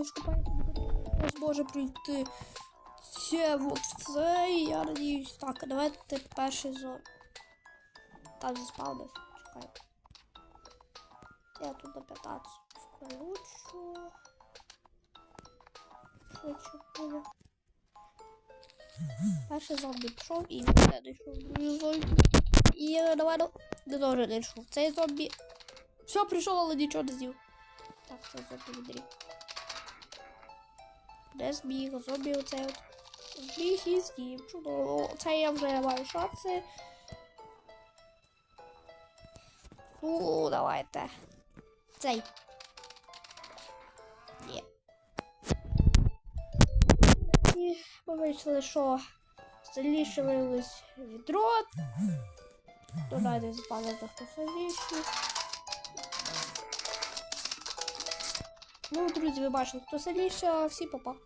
точку поэтому зможе пройти. Це от в я надіюсь. Так, давайте перший зон. Там заспавнився. Чекай. Я тут на 15 включу. Швидше буде. Перший зомбі пішов і не дійшов в другу зомбі. І давай, не дуже не йшов. Цей зомбі. Все, прийшов, але нічого не з'їв. Так, це зомбі відрів. Де зміг, зомбі оцей от. Зміг і з'їв. Чудово. Це я вже маю шанси. Ну, давайте. Цей. Ні. І ми вийшли, що виявилось відро. Додайте запали за хто Ну, друзі, ви бачили, хто сильніше, всі попав.